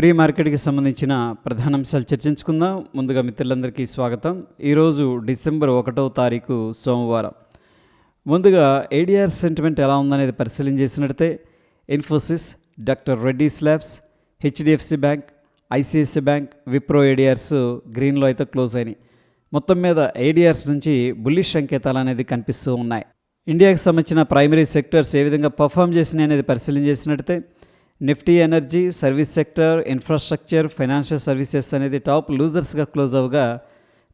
Pre మార్కెట్కి సంబంధించిన ప్రధాన అంశాలు చర్చించుకుందాం. ముందుగా మిత్రులందరికీ స్వాగతం. ఈరోజు డిసెంబర్ ఒకటో తారీఖు సోమవారం. ముందుగా ఏడిఆర్ సెంటిమెంట్ ఎలా ఉందనేది పరిశీలన చేసినట్టే Infosys doctor Reddy's labs HDFC bank ICICI bank Wipro ADRs గ్రీన్లో అయితే క్లోజ్ అయినాయి. మొత్తం మీద ఏడిఆర్స్ నుంచి బుల్లిష్ సంకేతాలు అనేది కనిపిస్తూ ఉన్నాయి. ఇండియాకి సంబంధించిన ప్రైమరీ సెక్టర్స్ ఏ విధంగా పర్ఫామ్ చేసినాయి అనేది పరిశీలన చేసినట్టయితే Nifty energy service sector infrastructure financial services అనేది టాప్ లూజర్స్గా క్లోజ్ అవగా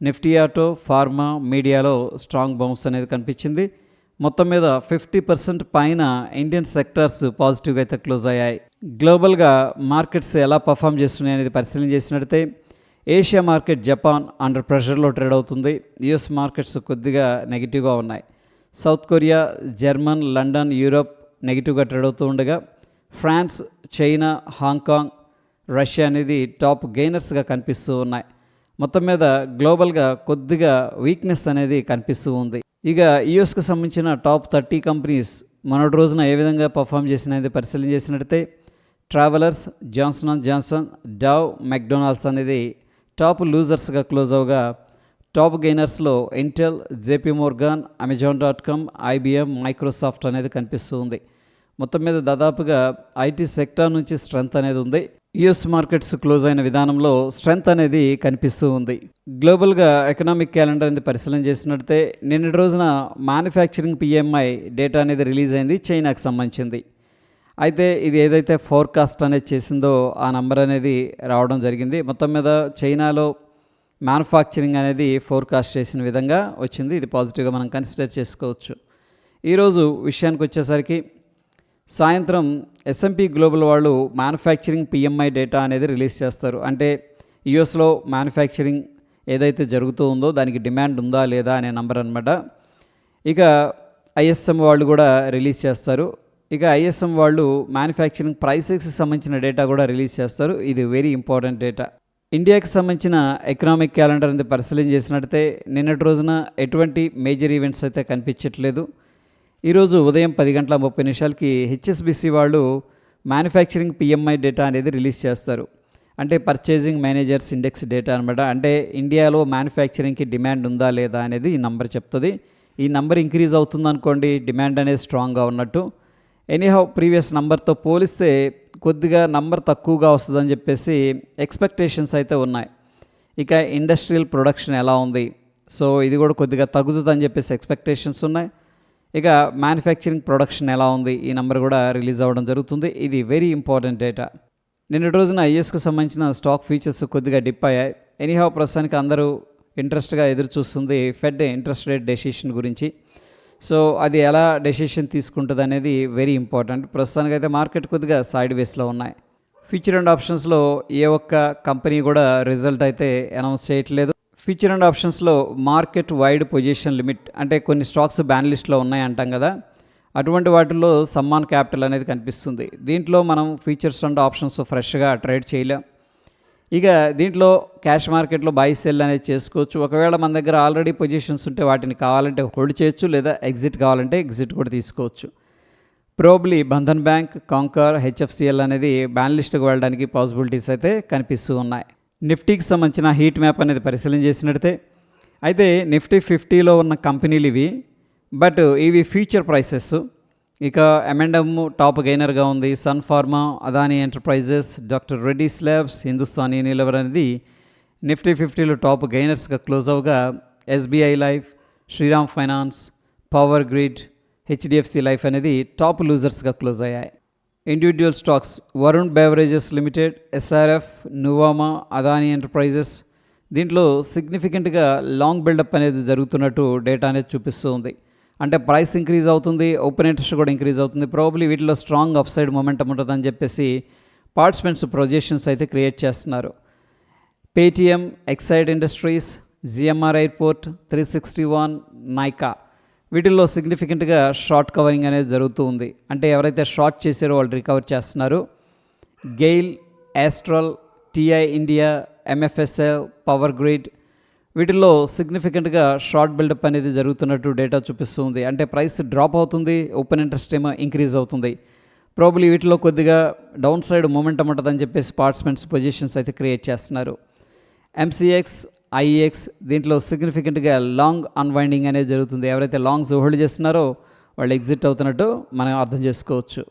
నిఫ్టీ ఆటో ఫార్మా మీడియాలో స్ట్రాంగ్ బౌన్స్ అనేది కనిపించింది. మొత్తం మీద ఫిఫ్టీ పర్సెంట్ పైన ఇండియన్ సెక్టర్స్ పాజిటివ్గా అయితే క్లోజ్ అయ్యాయి. గ్లోబల్గా మార్కెట్స్ ఎలా పర్ఫామ్ చేస్తున్నాయి అనేది పరిశీలన చేసినట్టయితే ఏషియా మార్కెట్ జపాన్ అండర్ ప్రెషర్లో ట్రేడ్ అవుతుంది. యుఎస్ మార్కెట్స్ కొద్దిగా నెగిటివ్గా ఉన్నాయి. South Korea German London Europe నెగిటివ్గా ట్రేడ్ అవుతూ ఉండగా France China Hong Kong Russia అనేది టాప్ గెయినర్స్గా కనిపిస్తూ ఉన్నాయి. మొత్తం మీద గ్లోబల్గా కొద్దిగా వీక్నెస్ అనేది కనిపిస్తూ ఉంది. ఇక యుఎస్కి సంబంధించిన టాప్ థర్టీ కంపెనీస్ మొన్నటి రోజున ఏ విధంగా పర్ఫామ్ చేసినది పరిశీలన చేసినట్టయితే Travelers Johnson and Johnson Dow McDonald's అనేది టాప్ లూజర్స్గా క్లోజ్ అవగా top గెయినర్స్లో Intel JP Morgan Amazon dot com IBM Microsoft అనేది కనిపిస్తూ ఉంది. మొత్తం మీద దాదాపుగా ఐటీ సెక్టార్ నుంచి స్ట్రెంత్ అనేది ఉంది. యుఎస్ మార్కెట్స్ క్లోజ్ అయిన విధానంలో స్ట్రెంత్ అనేది కనిపిస్తూ ఉంది. గ్లోబల్గా ఎకనామిక్ క్యాలెండర్ అనేది పరిశీలన చేసినట్టే నిన్నటి రోజున మ్యానుఫ్యాక్చరింగ్ పిఎంఐ డేటా అనేది రిలీజ్ అయింది చైనాకు సంబంధించింది. అయితే ఇది ఏదైతే ఫోర్కాస్ట్ అనేది చేసిందో ఆ నంబర్ అనేది రావడం జరిగింది. మొత్తం మీద చైనాలో మ్యానుఫ్యాక్చరింగ్ అనేది ఫోర్కాస్ట్ చేసిన విధంగా వచ్చింది. ఇది పాజిటివ్గా మనం కన్సిడర్ చేసుకోవచ్చు. ఈరోజు విషయానికి వచ్చేసరికి సాయంత్రం ఎస్ఎంపి గ్లోబల్ వాళ్ళు మ్యానుఫ్యాక్చరింగ్ పిఎంఐ డేటా అనేది రిలీజ్ చేస్తారు. అంటే యుఎస్లో మ్యానుఫ్యాక్చరింగ్ ఏదైతే జరుగుతూ ఉందో దానికి డిమాండ్ ఉందా లేదా అనే నంబర్ అనమాట ఇక ఐఎస్ఎం వాళ్ళు కూడా రిలీజ్ చేస్తారు. ఇక ఐఎస్ఎం వాళ్ళు మ్యానుఫ్యాక్చరింగ్ ప్రైసెస్కి సంబంధించిన డేటా కూడా రిలీజ్ చేస్తారు. ఇది వెరీ ఇంపార్టెంట్ డేటా ఇండియాకి సంబంధించిన ఎకనామిక్ క్యాలెండర్ అనేది పరిశీలన చేసినట్టయితే నిన్నటి రోజున ఎటువంటి మేజర్ ఈవెంట్స్ అయితే కనిపించట్లేదు. ఈరోజు ఉదయం పది గంటల ముప్పై నిమిషాలకి హెచ్ఎస్బిసి వాళ్ళు మ్యానుఫ్యాక్చరింగ్ పిఎంఐ డేటా అనేది రిలీజ్ చేస్తారు. అంటే పర్చేజింగ్ మేనేజర్స్ ఇండెక్స్ డేటా అనమాట అంటే ఇండియాలో మ్యానుఫ్యాక్చరింగ్కి డిమాండ్ ఉందా లేదా అనేది ఈ నంబర్ చెప్తుంది. ఈ నంబర్ ఇంక్రీజ్ అవుతుంది అనుకోండి డిమాండ్ అనేది స్ట్రాంగ్గా ఉన్నట్టు. ఎనీహౌ ప్రీవియస్ నంబర్తో పోలిస్తే కొద్దిగా నంబర్ తక్కువగా వస్తుందని చెప్పేసి ఎక్స్పెక్టేషన్స్ అయితే ఉన్నాయి. ఇక ఇండస్ట్రియల్ ప్రొడక్షన్ ఎలా ఉంది? సో ఇది కూడా కొద్దిగా తగ్గుతుందని చెప్పేసి ఎక్స్పెక్టేషన్స్ ఉన్నాయి. ఇక మ్యానుఫ్యాక్చరింగ్ ప్రొడక్షన్ ఎలా ఉంది? ఈ నెంబర్ కూడా రిలీజ్ అవ్వడం జరుగుతుంది. ఇది వెరీ ఇంపార్టెంట్ డేటా నిన్నటి రోజున ఐఎస్కు సంబంధించిన స్టాక్ ఫీచర్స్ కొద్దిగా డిప్ అయ్యాయి. ఎనీహౌ ప్రస్తుతానికి అందరూ ఇంట్రెస్ట్గా ఎదురు చూస్తుంది ఫెడ్ ఇంట్రెస్ట్ రేట్ డెసిషన్ గురించి. సో అది ఎలా డెసిషన్ తీసుకుంటుంది అనేది వెరీ ఇంపార్టెంట్ ప్రస్తుతానికైతే మార్కెట్ కొద్దిగా సైడ్ వేస్లో ఉన్నాయి. ఫ్యూచర్ అండ్ ఆప్షన్స్లో ఏ ఒక్క కంపెనీ కూడా రిజల్ట్ అయితే అనౌన్స్ చేయట్లేదు. ఫ్యూచర్ అండ్ ఆప్షన్స్లో మార్కెట్ వైడ్ పొజిషన్ లిమిట్ అంటే కొన్ని స్టాక్స్ బ్యాన్ లిస్ట్లో ఉన్నాయి అంటాం కదా. అటువంటి వాటిల్లో సమ్మాన్ క్యాపిటల్ అనేది కనిపిస్తుంది. దీంట్లో మనం ఫీచర్స్ అండ్ ఆప్షన్స్ ఫ్రెష్గా ట్రేడ్ చేయలేం. ఇక దీంట్లో క్యాష్ మార్కెట్లో బై సెల్ అనేది చేసుకోవచ్చు. ఒకవేళ మన దగ్గర ఆల్రెడీ పొజిషన్స్ ఉంటే వాటిని కావాలంటే హోల్డ్ చేయొచ్చు లేదా ఎగ్జిట్ కావాలంటే ఎగ్జిట్ కూడా తీసుకోవచ్చు. Probably Bandhan bank Concor HFCL అనేది బ్యాన్ లిస్ట్కి వెళ్ళడానికి పాసిబిలిటీస్ అయితే కనిపిస్తూ ఉన్నాయి. నిఫ్టీకి సంబంధించిన హీట్ మ్యాప్ అనేది పరిశీలన చేసినట్టే. అయితే నిఫ్టీ ఫిఫ్టీలో ఉన్న కంపెనీలు ఇవి బట్ ఇవి ఫ్యూచర్ ప్రైసెస్. ఇక ఎమెండమ్ టాప్ గెయినర్గా ఉంది Sun Pharma Adani enterprises doctor Reddy's labs Hindustan Unilever అనేది నిఫ్టీ ఫిఫ్టీలో టాప్ గెయినర్స్గా close అవగా SBI life Shriram finance power grid HDFC life అనేది టాప్ లూజర్స్గా క్లోజ్ అయ్యాయి. Individual stocks Varun beverages limited SRF Nuvama Adani enterprises దీంట్లో సిగ్నిఫికెంట్గా long buildup అనేది జరుగుతున్నట్టు డేటా అనేది చూపిస్తూ ఉంది. అంటే ప్రైస్ ఇంక్రీజ్ అవుతుంది ఓపెన్ ఇంట్రెస్ట్ కూడా ఇంక్రీజ్ అవుతుంది. ప్రాబ్లీ వీటిలో స్ట్రాంగ్ అప్ సైడ్ మొమెంటం ఉంటుందని చెప్పేసి పార్టిసిపెంట్స్ ప్రొజెషన్స్ అయితే క్రియేట్ చేస్తున్నారు. Paytm Exide industries GMR airport three sixty one Nykaa వీటిల్లో సిగ్నిఫికెంట్గా షార్ట్ కవరింగ్ అనేది జరుగుతూ ఉంది. అంటే ఎవరైతే షార్ట్ చేశారో వాళ్ళు రికవర్ చేస్తున్నారు. GAIL Astral TI India MFSL power grid వీటిల్లో సిగ్నిఫికెంట్గా షార్ట్ బిల్డప్ అనేది జరుగుతున్నట్టు డేటా చూపిస్తుంది అంటే ప్రైస్ డ్రాప్ అవుతుంది ఓపెన్ ఇంట్రెస్ట్ ఏమో ఇంక్రీజ్ అవుతుంది. ప్రాబ్లీ వీటిలో కొద్దిగా డౌన్ సైడ్ మూమెంట్ ఉంటుందని చెప్పేసి పార్టిసిపెంట్స్ పొజిషన్స్ అయితే క్రియేట్ చేస్తున్నారు. ఎంసీఎక్స్ ఐఎక్స్ దీంట్లో సిగ్నిఫికెంట్గా లాంగ్ అన్వైండింగ్ అనేది జరుగుతుంది. ఎవరైతే లాంగ్స్ హోల్డ్ చేస్తున్నారో వాళ్ళు ఎగ్జిట్ అవుతున్నట్టు మనం అర్థం చేసుకోవచ్చు.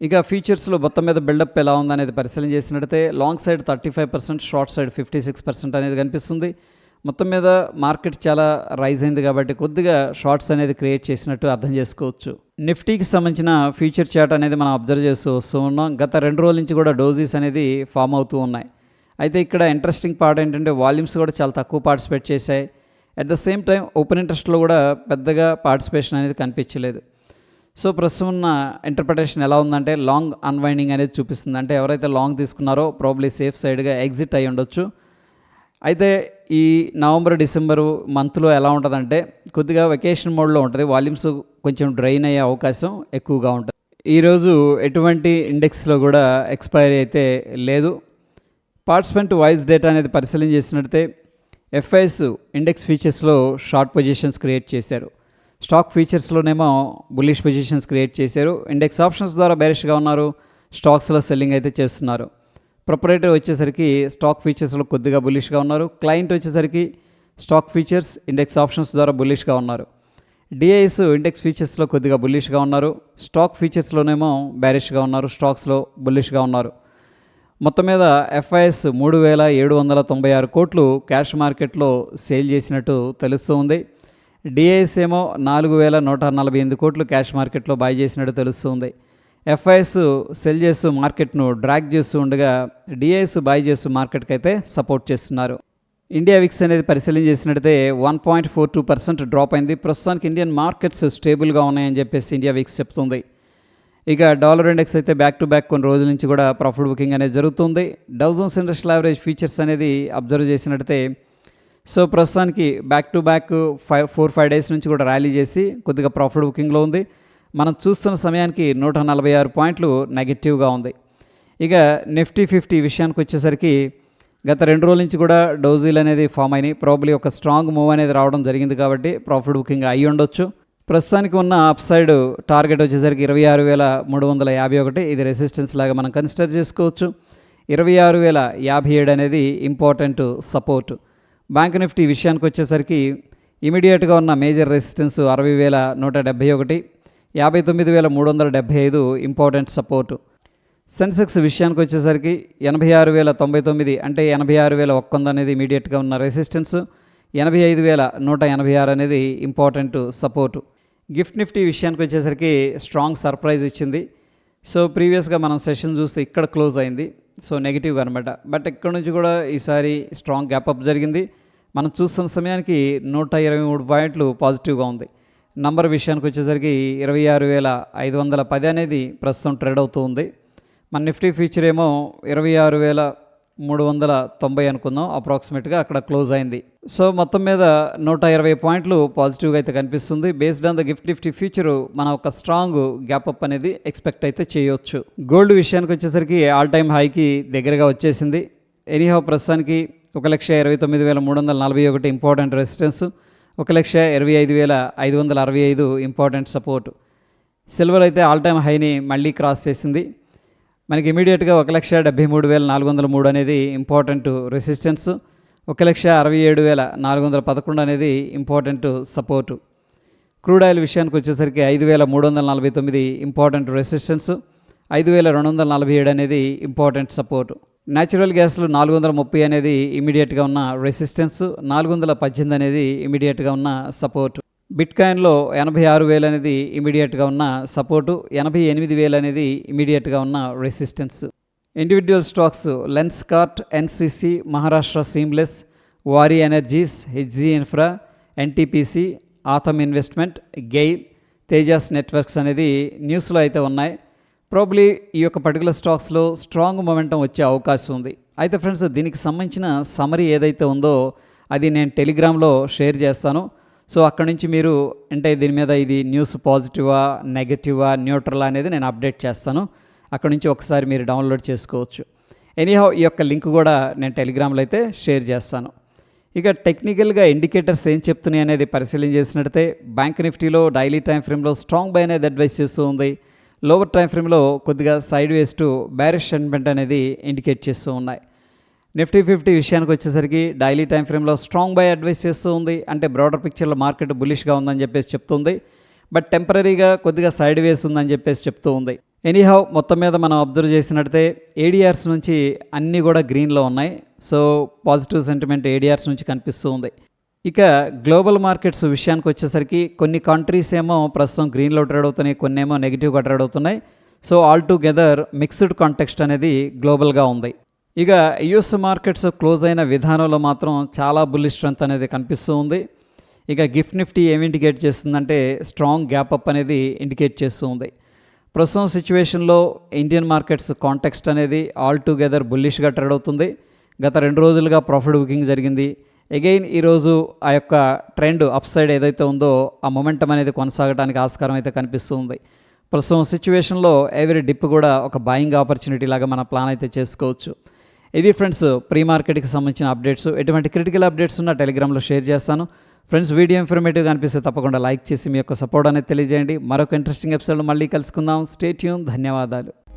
ఇక ఫీచర్స్లో మొత్తం మీద బిల్డప్ ఎలా ఉందనేది పరిశీలన చేసినట్టయితే long side thirty five percent short side fifty six percent అనేది కనిపిస్తుంది. మొత్తం మీద మార్కెట్ చాలా రైజ్ అయింది కాబట్టి కొద్దిగా షార్ట్స్ అనేది క్రియేట్ చేసినట్టు అర్థం చేసుకోవచ్చు. నిఫ్టీకి సంబంధించిన ఫ్యూచర్ చార్ట్ అనేది మనం అబ్జర్వ్ చేస్తూ వస్తూ ఉన్నాం. గత రెండు రోజుల నుంచి కూడా డోజీస్ అనేది ఫామ్ అవుతూ ఉన్నాయి. అయితే ఇక్కడ ఇంట్రెస్టింగ్ పార్ట్ ఏంటంటే వాల్యూమ్స్ కూడా చాలా తక్కువ పార్టిసిపేట్ చేశాయి. At the same time open ఇంట్రెస్ట్లో కూడా పెద్దగా పార్టిసిపేషన్ అనేది కనిపించలేదు. సో ప్రస్తుతం ఉన్న ఇంటర్ప్రిటేషన్ ఎలా ఉందంటే లాంగ్ అన్వైండింగ్ అనేది చూపిస్తుంది. అంటే ఎవరైతే లాంగ్ తీసుకున్నారో ప్రాబ్లీ సేఫ్ సైడ్గా ఎగ్జిట్ అయి ఉండొచ్చు. అయితే ఈ నవంబర్ డిసెంబర్ మంత్లో ఎలా ఉంటుందంటే కొద్దిగా వెకేషన్ మోడ్లో ఉంటుంది. వాల్యూమ్స్ కొంచెం డ్రైన్ అయ్యే అవకాశం ఎక్కువగా ఉంటుంది. ఈరోజు ఎటువంటి ఇండెక్స్లో కూడా ఎక్స్పైరీ అయితే లేదు. పార్టిసిపెంట్ వాయిస్ డేటా అనేది పరిశీలన చేసినట్టయితే ఎఫ్ఐఎస్ ఇండెక్స్ ఫీచర్స్లో షార్ట్ పొజిషన్స్ క్రియేట్ చేశారు. స్టాక్ ఫీచర్స్లోనేమో బుల్లిష్ పొజిషన్స్ క్రియేట్ చేశారు. ఇండెక్స్ ఆప్షన్స్ ద్వారా బేరిష్గా ఉన్నారు. స్టాక్స్లో సెల్లింగ్ అయితే చేస్తున్నారు. ప్రొపరేటర్ వచ్చేసరికి స్టాక్ ఫీచర్స్లో కొద్దిగా బుల్లిష్గా ఉన్నారు. క్లయింట్ వచ్చేసరికి స్టాక్ ఫీచర్స్ ఇండెక్స్ ఆప్షన్స్ ద్వారా బులిష్గా ఉన్నారు. డిఐఎస్ ఇండెక్స్ ఫీచర్స్లో కొద్దిగా బుల్లిష్గా ఉన్నారు. స్టాక్ ఫీచర్స్లోనేమో బ్యారిష్గా ఉన్నారు. స్టాక్స్లో బుల్లిష్గా ఉన్నారు. మొత్తం మీద ఎఫ్ఐఎస్ మూడు వేల ఏడు వందల తొంభై ఆరు కోట్లు క్యాష్ మార్కెట్లో సేల్ చేసినట్టు తెలుస్తూ ఉంది. డిఐఎస్ ఏమో నాలుగు వేల నూట నలభై ఎనిమిది కోట్లు క్యాష్ మార్కెట్లో బాయ్ చేసినట్టు తెలుస్తుంది ఎఫ్ఐఎస్ సెల్ చేస్తూ మార్కెట్ను డ్రాగ్ చేస్తూ ఉండగా డిఐఎస్ బాయ్ చేస్తూ మార్కెట్కి అయితే సపోర్ట్ చేస్తున్నారు. ఇండియా విక్స్ అనేది పరిశీలన చేసినట్టయితే one point four two percent drop అయింది. ప్రస్తుతానికి ఇండియన్ మార్కెట్స్ స్టేబుల్గా ఉన్నాయని చెప్పేసి ఇండియా విక్స్ చెప్తుంది. ఇక డాలర్ ఇండెక్స్ అయితే బ్యాక్ టు బ్యాక్ కొన్ని రోజుల నుంచి కూడా ప్రాఫిట్ బుకింగ్ అనేది జరుగుతుంది. Dow Jones industrial average features అనేది అబ్జర్వ్ చేసినట్టయితే సో ప్రస్తుతానికి back to back five four five days నుంచి కూడా ర్యాలీ చేసి కొద్దిగా ప్రాఫిట్ బుకింగ్లో ఉంది. మనం చూస్తున్న సమయానికి నూట నలభై ఆరు పాయింట్లు నెగిటివ్గా ఉంది. ఇక నిఫ్టీ ఫిఫ్టీ విషయానికి వచ్చేసరికి గత రెండు రోజుల నుంచి కూడా డోజీలు అనేది ఫామ్ అయినాయి. ప్రాబ్లీ ఒక స్ట్రాంగ్ మూవ్ అనేది రావడం జరిగింది కాబట్టి ప్రాఫిట్ బుకింగ్ అయ్యి ఉండొచ్చు. ప్రస్తుతానికి ఉన్న అప్ సైడ్ టార్గెట్ వచ్చేసరికి ఇరవై ఆరు వేల మూడు వందల యాభై ఒకటి. ఇది రెసిస్టెన్స్ లాగా మనం కన్సిడర్ చేసుకోవచ్చు. ఇరవై ఆరు వేల యాభై ఏడు అనేది ఇంపార్టెంట్ సపోర్ట్. బ్యాంక్ నిఫ్టీ విషయానికి వచ్చేసరికి ఇమీడియట్గా ఉన్న మేజర్ రెసిస్టెన్స్ అరవై వేల నూట డెబ్భై ఒకటి. యాభై తొమ్మిది వేల మూడు వందల డెబ్భై ఐదు ఇంపార్టెంట్ సపోర్ట్. సెన్సెక్స్ విషయానికి వచ్చేసరికి ఎనభై ఆరు వేల తొంభై తొమ్మిది అంటే ఎనభై ఆరు వేల ఒక్క వంద అనేది ఇమీడియట్గా ఉన్న రెసిస్టెన్స్. ఎనభై ఐదు వేల నూట ఎనభై ఆరు అనేది ఇంపార్టెంట్ సపోర్టు. గిఫ్ట్ నిఫ్టీ విషయానికి వచ్చేసరికి స్ట్రాంగ్ సర్ప్రైజ్ ఇచ్చింది. సో ప్రీవియస్గా మనం సెషన్ చూస్తే ఇక్కడ క్లోజ్ అయింది. సో నెగిటివ్గా అనమాట బట్ ఇక్కడ నుంచి కూడా ఈసారి స్ట్రాంగ్ గ్యాప్ అప్ జరిగింది. మనం చూస్తున్న సమయానికి నూట ఇరవై మూడు పాయింట్లు పాజిటివ్గా ఉంది. నంబర్ విషయానికి వచ్చేసరికి ఇరవై ఆరు వేల ఐదు వందల పది అనేది ప్రస్తుతం ట్రేడ్ అవుతూ ఉంది. మన నిఫ్టీ ఫ్యూచర్ ఏమో ఇరవై ఆరు వేల మూడు వందల తొంభై అనుకుందాం అప్రాక్సిమేట్గా అక్కడ క్లోజ్ అయింది. సో మొత్తం మీద నూట ఇరవై పాయింట్లు పాజిటివ్గా అయితే కనిపిస్తుంది. Based on the gift Nifty future మన ఒక స్ట్రాంగ్ గ్యాప్ అప్ అనేది ఎక్స్పెక్ట్ అయితే చేయొచ్చు. గోల్డ్ విషయానికి వచ్చేసరికి ఆల్ టైమ్ హైకి దగ్గరగా వచ్చేసింది. ఎనీహో ప్రస్తుతానికి ఒక లక్ష ఇరవై తొమ్మిది వేల మూడు వందల నలభై ఒకటి ఇంపార్టెంట్ రెసిస్టెన్స్ ఒక లక్ష ఇరవై ఐదు వేల ఐదు వందల అరవై ఐదు ఇంపార్టెంట్ సపోర్ట్ సిల్వర్ అయితే ఆల్ టైమ్ హైని మళ్ళీ క్రాస్ చేసింది. మనకి ఇమీడియట్గా ఒక లక్ష డెబ్బై మూడు వేల నాలుగు వందల మూడు అనేది ఇంపార్టెంట్ రెసిస్టెన్స్ ఒక లక్ష అరవై ఏడు వేల నాలుగు వందల పదకొండు అనేది ఇంపార్టెంట్ సపోర్టు క్రూడ్ ఆయిల్ విషయానికి వచ్చేసరికి ఐదు వేల మూడు వందల నలభై తొమ్మిది ఇంపార్టెంట్ రెసిస్టెన్స్ ఐదు వేల రెండు వందల నలభై ఏడు అనేది ఇంపార్టెంట్ సపోర్టు న్యాచురల్ గ్యాస్లు నాలుగు వందల ముప్పై అనేది ఇమీడియట్గా ఉన్న రెసిస్టెన్స్ నాలుగు వందల పద్దెనిమిది అనేది ఇమీడియట్గా ఉన్న సపోర్టు బిట్కాయిన్లో ఎనభై ఆరు వేలు అనేది ఇమీడియట్గా ఉన్న సపోర్టు ఎనభై ఎనిమిది వేలు అనేది ఇమీడియట్గా ఉన్న resistance. Individual stocks Lenskart NCC Maharashtra seamless Waaree energies HG infra NTPC Authum investment GAIL Tejas networks అనేది న్యూస్లో అయితే ఉన్నాయి. ప్రాబ్లీ ఈ యొక్క పర్టికులర్ స్టాక్స్లో స్ట్రాంగ్ మొమెంటం వచ్చే అవకాశం ఉంది. అయితే ఫ్రెండ్స్ దీనికి సంబంధించిన సమరీ ఏదైతే ఉందో అది నేను టెలిగ్రామ్లో షేర్ చేస్తాను. సో అక్కడ నుంచి మీరు అంటే దీని మీద ఇది న్యూస్ పాజిటివా నెగటివా న్యూట్రల్ అనేది నేను అప్డేట్ చేస్తాను. అక్కడ నుంచి ఒకసారి మీరు డౌన్లోడ్ చేసుకోవచ్చు. ఎనీహౌ ఈ యొక్క లింక్ కూడా నేను టెలిగ్రామ్లో అయితే షేర్ చేస్తాను. ఇక టెక్నికల్గా ఇండికేటర్స్ ఏం చెప్తున్నాయి అనేది పరిశీలన చేసినట్టయితే బ్యాంక్ నిఫ్టీలో డైలీ టైం ఫ్రేమ్లో స్ట్రాంగ్ బై అనేది అడ్వైస్ చేస్తూ ఉంది. లోవర్ టైం ఫ్రేమ్లో కొద్దిగా side ways to bearish sentiment అనేది ఇండికేట్ చేస్తూ ఉన్నాయి. నిఫ్టీ ఫిఫ్టీ విషయానికి వచ్చేసరికి డైలీ టైం ఫ్రేమ్లో స్ట్రాంగ్ బై అడ్వైస్ చేస్తూ ఉంది. అంటే బ్రాడర్ పిక్చర్లో మార్కెట్ బులిష్గా ఉందని చెప్పేసి చెప్తుంది బట్ టెంపరీగా కొద్దిగా సైడ్ వేస్ ఉందని చెప్పేసి చెప్తూ ఉంది. ఎనీహౌ మొత్తం మీద మనం అబ్జర్వ్ చేసినట్టయితే ఏడిఆర్స్ నుంచి అన్నీ కూడా గ్రీన్లో ఉన్నాయి. సో పాజిటివ్ సెంటిమెంట్ ఏడిఆర్స్ నుంచి కనిపిస్తూ ఉంది. ఇక గ్లోబల్ మార్కెట్స్ విషయానికి వచ్చేసరికి కొన్ని కంట్రీస్ ఏమో ప్రస్తుతం గ్రీన్లో ట్రేడ్ అవుతున్నాయి కొన్ని ఏమో నెగిటివ్గా ట్రేడ్ అవుతున్నాయి. So all together mixed context అనేది గ్లోబల్గా ఉంది. ఇక యుఎస్ మార్కెట్స్ క్లోజ్ అయిన విధానంలో మాత్రం చాలా బుల్లిష్ స్ట్రెంత్ అనేది కనిపిస్తూ ఉంది. ఇక గిఫ్ట్ నిఫ్టీ ఏమి ఇండికేట్ చేస్తుందంటే స్ట్రాంగ్ గ్యాప్ అప్ అనేది ఇండికేట్ చేస్తూ ఉంది. ప్రస్తుతం సిచ్యువేషన్లో ఇండియన్ మార్కెట్స్ కాంటెక్స్ట్ అనేది ఆల్ టుగెదర్ బుల్లిష్గా ట్రేడ్ అవుతుంది. గత రెండు రోజులుగా ప్రాఫిట్ బుకింగ్ జరిగింది. అగైన్ ఈరోజు ఆ యొక్క ట్రెండ్ అప్ సైడ్ ఏదైతే ఉందో ఆ మొమెంటం అనేది కొనసాగడానికి ఆస్కారం అయితే కనిపిస్తూ ఉంది. ప్రస్తుతం సిచ్యువేషన్లో ఎవరీ డిప్ కూడా ఒక బాయింగ్ ఆపర్చునిటీ లాగా మన ప్లాన్ అయితే చేసుకోవచ్చు. ఇది ఫ్రెండ్స్ ప్రీ మార్కెట్కి సంబంధించిన అప్డేట్స్ ఎటువంటి క్రిటికల్ అప్డేట్స్ ఉన్న టెలిగ్రామ్లో షేర్ చేస్తాను. ఫ్రెండ్స్ వీడియో ఇన్ఫర్మేటివ్గా అనిపిస్తే తప్పకుండా లైక్ చేసి మీ యొక్క సపోర్ట్ అనేది తెలియజేయండి. మరొక ఇంట్రెస్టింగ్ ఎపిసోడ్ మళ్ళీ కలుసుకుందాం. స్టేట్యూన్ ధన్యవాదాలు.